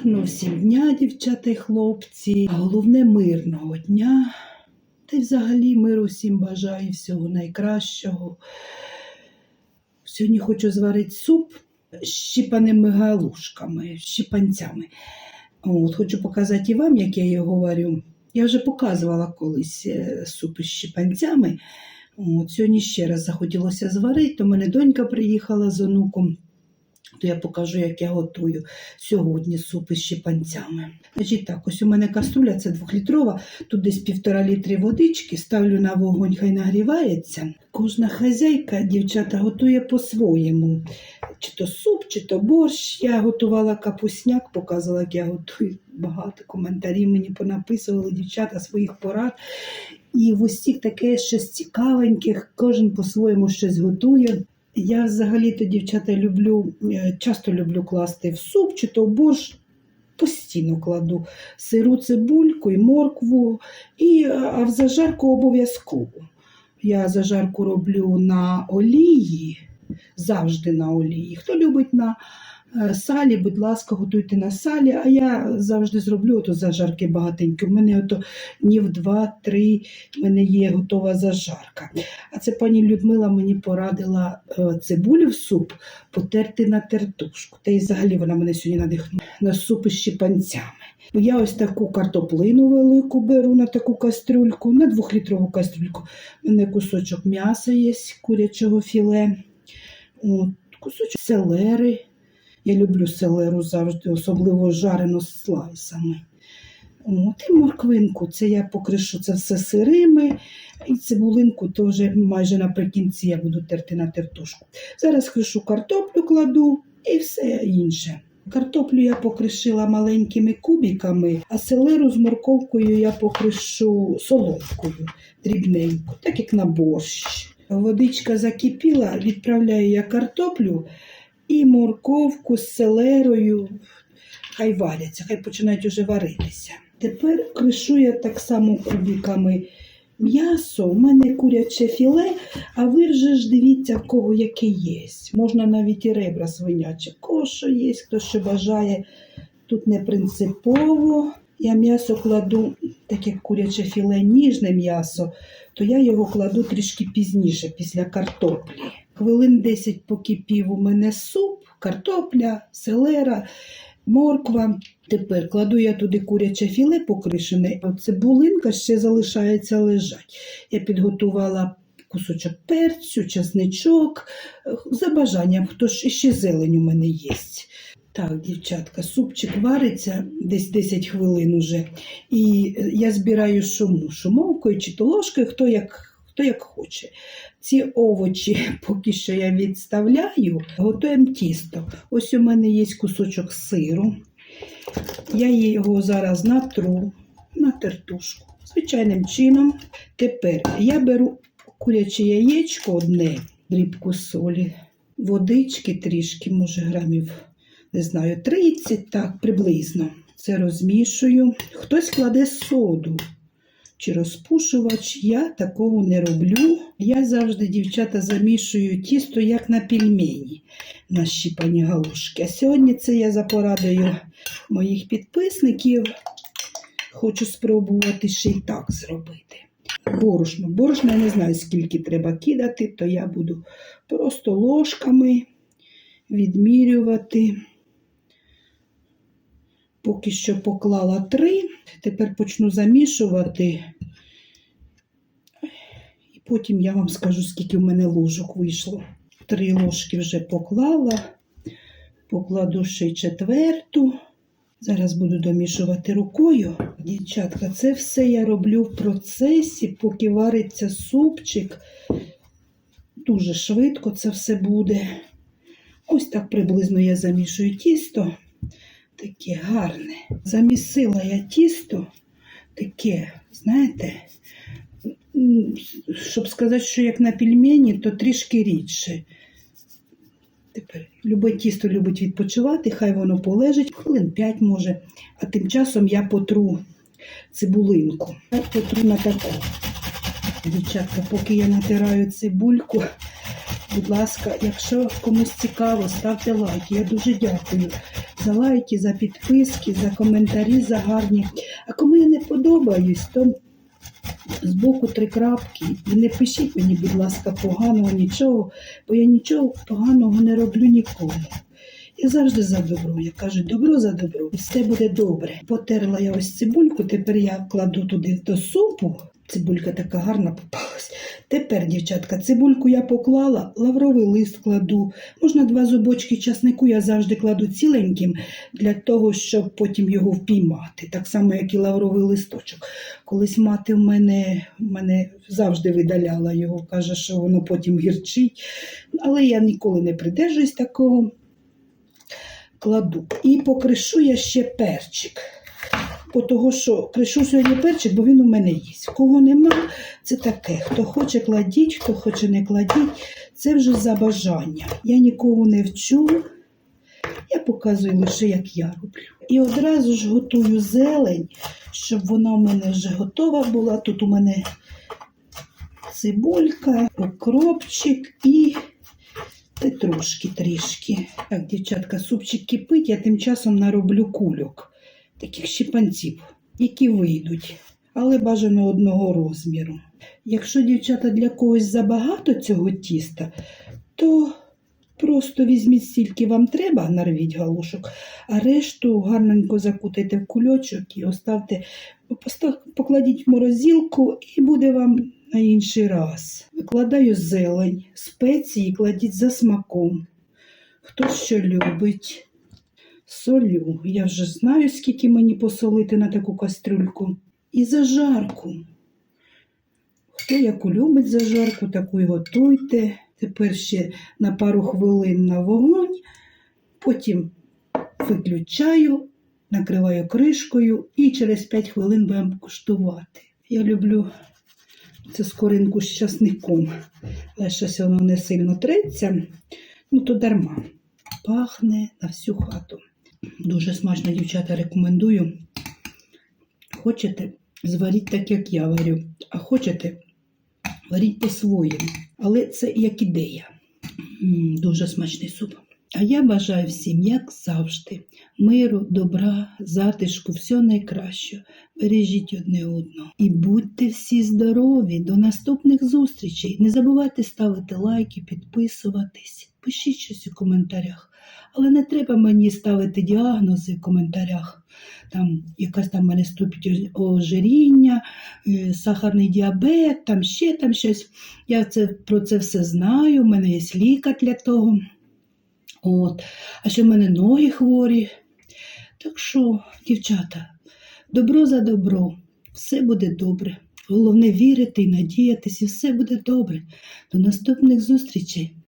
Гарного всім дня, дівчата і хлопці. А головне мирного дня. Та й взагалі миру всім бажаю всього найкращого. Сьогодні хочу зварити суп з щіпаними галушками, щіпанцями. От, хочу показати і вам, як я його варю. Я вже показувала колись е, суп із щіпанцями. От, сьогодні ще раз захотілося зварити, то мене донька приїхала з онуком. То я покажу, як я готую сьогодні суп із щепанцями. Значить так, ось у мене каструля, це двохлітрова, тут десь півтора літри водички, ставлю на вогонь, хай нагрівається. Кожна хазяйка, дівчата, готує по-своєму. Чи то суп, чи то борщ. Я готувала капусняк, показувала, як я готую. Багато коментарів мені понаписували дівчата своїх порад. І в усіх таке щось цікавеньких, кожен по-своєму щось готує. Я взагалі-то, дівчата, люблю, е, часто люблю класти в суп чи то в борщ. Постійно кладу сиру цибульку і моркву, і, е, а в зажарку обов'язково. Я зажарку роблю на олії, завжди на олії. Хто любить на салі, будь ласка, готуйте на салі, а я завжди зроблю ото зажарки багатенькі. У мене ото днів два-три мене є готова зажарка. А це пані Людмила мені порадила е, цибулю в суп потерти на тертушку. Та й взагалі вона мене сьогодні надихнула на суп із щепанцями. Я ось таку картоплину велику беру на таку кастрюльку, на двохлітрову кастрюльку. У мене кусочок м'яса є, курячого філе, От, кусочок селери. Я люблю селеру завжди, особливо жарену з слайсами. От, і морквинку. Це я покришу це все сирими. І цибулинку вже майже наприкінці я буду терти на тертушку. Зараз кришу картоплю, кладу і все інше. Картоплю я покришила маленькими кубиками, а селеру з морковкою я покришу соломкою дрібненько, так як на борщ. Водичка закипіла, відправляю я картоплю і морковку з селерою. Хай варяться, хай починають уже варитися. Тепер кришу я так само кубиками м'ясо. У мене куряче філе, а ви вже ж дивіться, в кого яке є. Можна навіть і ребра свинячі. Кого що є, хто що бажає. Тут не принципово. Я м'ясо кладу, так як куряче філе ніжне м'ясо, то я його кладу трішки пізніше, після картоплі. Хвилин 10 покипів у мене суп, картопля, селера, морква. Тепер кладу я туди куряче філе покришене, а цибулинка ще залишається лежать. Я підготувала кусочок перцю, часничок. За бажанням, хто ж ще зелень у мене є. Так, дівчатка, супчик вариться десь 10 хвилин уже. І е, я збираю шуму, шумовкою чи то ложкою, хто як, хто як хоче. Ці овочі поки що я відставляю, готуємо тісто. Ось у мене є кусочок сиру. Я його зараз натру на тертушку. Звичайним чином. Тепер я беру куряче яєчко одне, дрібку солі, водички трішки, може грамів, не знаю, 30, так, приблизно. Це розмішую. Хтось кладе соду чи розпушувач. Я такого не роблю. Я завжди, дівчата, замішую тісто, як на пельмені, на щіпані галушки. А сьогодні це я за порадою моїх підписників. Хочу спробувати ще й так зробити. Борошно. Борошно я не знаю, скільки треба кидати, то я буду просто ложками відмірювати. Поки що поклала три, тепер почну замішувати. І потім я вам скажу, скільки в мене ложок вийшло. Три ложки вже поклала, покладу ще й четверту. Зараз буду домішувати рукою. Дівчатка, це все я роблю в процесі, поки вариться супчик. Дуже швидко це все буде. Ось так приблизно я замішую тісто. Таке гарне. Замісила я тісто, таке, знаєте, щоб сказати, що як на пельмені, то трішки рідше. Тепер любе тісто любить відпочивати, хай воно полежить, хвилин 5 може. А тим часом я потру цибулинку. Я потру на таку. Дівчатка, поки я натираю цибульку, будь ласка, якщо комусь цікаво, ставте лайк. Я дуже дякую за лайки, за підписки, за коментарі, за гарні. А кому я не подобаюсь, то збоку три крапки. І не пишіть мені, будь ласка, поганого нічого, бо я нічого поганого не роблю ніколи. Я завжди за добро. Я кажу, добро за добро, і все буде добре. Потерла я ось цибульку, тепер я кладу туди до супу. Цибулька така гарна попалась. Тепер, дівчатка, цибульку я поклала, лавровий лист кладу. Можна два зубочки часнику, я завжди кладу ціленьким для того, щоб потім його впіймати. Так само, як і лавровий листочок. Колись мати в мене, в мене завжди видаляла його, каже, що воно потім гірчить. Але я ніколи не придержуюсь такого. Кладу. І покришу я ще перчик. Бо того, що кришу сьогодні перчик, бо він у мене є. Кого нема, це таке. Хто хоче, кладіть, хто хоче, не кладіть. Це вже за бажання. Я нікого не вчу. Я показую лише, як я роблю. І одразу ж готую зелень, щоб вона у мене вже готова була. Тут у мене цибулька, укропчик і петрушки трішки. Так, дівчатка, супчик кипить, я тим часом нароблю кульок, таких щепанців, які вийдуть, але бажано одного розміру. Якщо дівчата для когось забагато цього тіста, то просто візьміть стільки вам треба, нарвіть галушок, а решту гарненько закутайте в кульочок і оставте, покладіть в морозилку і буде вам на інший раз. Викладаю зелень, спеції кладіть за смаком. Хто що любить. Солю. Я вже знаю, скільки мені посолити на таку кастрюльку. І зажарку. Хто яку любить зажарку, таку і готуйте. Тепер ще на пару хвилин на вогонь, потім виключаю, накриваю кришкою і через 5 хвилин будемо куштувати. Я люблю це скоринку з часником, але щось воно не сильно треться, ну то дарма. Пахне на всю хату. Дуже смачно, дівчата, рекомендую. Хочете, зваріть так, як я варю, а хочете, варіть по-своєму. Але це як ідея. Дуже смачний суп. А я бажаю всім, як завжди, миру, добра, затишку, всього найкращого. Бережіть одне одного. І будьте всі здорові. До наступних зустрічей. Не забувайте ставити лайки, підписуватись. Пишіть щось у коментарях. Але не треба мені ставити діагнози в коментарях. Там якась там мене ступіть ожиріння, е, сахарний діабет, там ще там щось. Я це, про це все знаю. У мене є лікар для того. От. А ще в мене ноги хворі. Так що, дівчата, добро за добро, все буде добре. Головне вірити і надіятися, і все буде добре. До наступних зустрічей.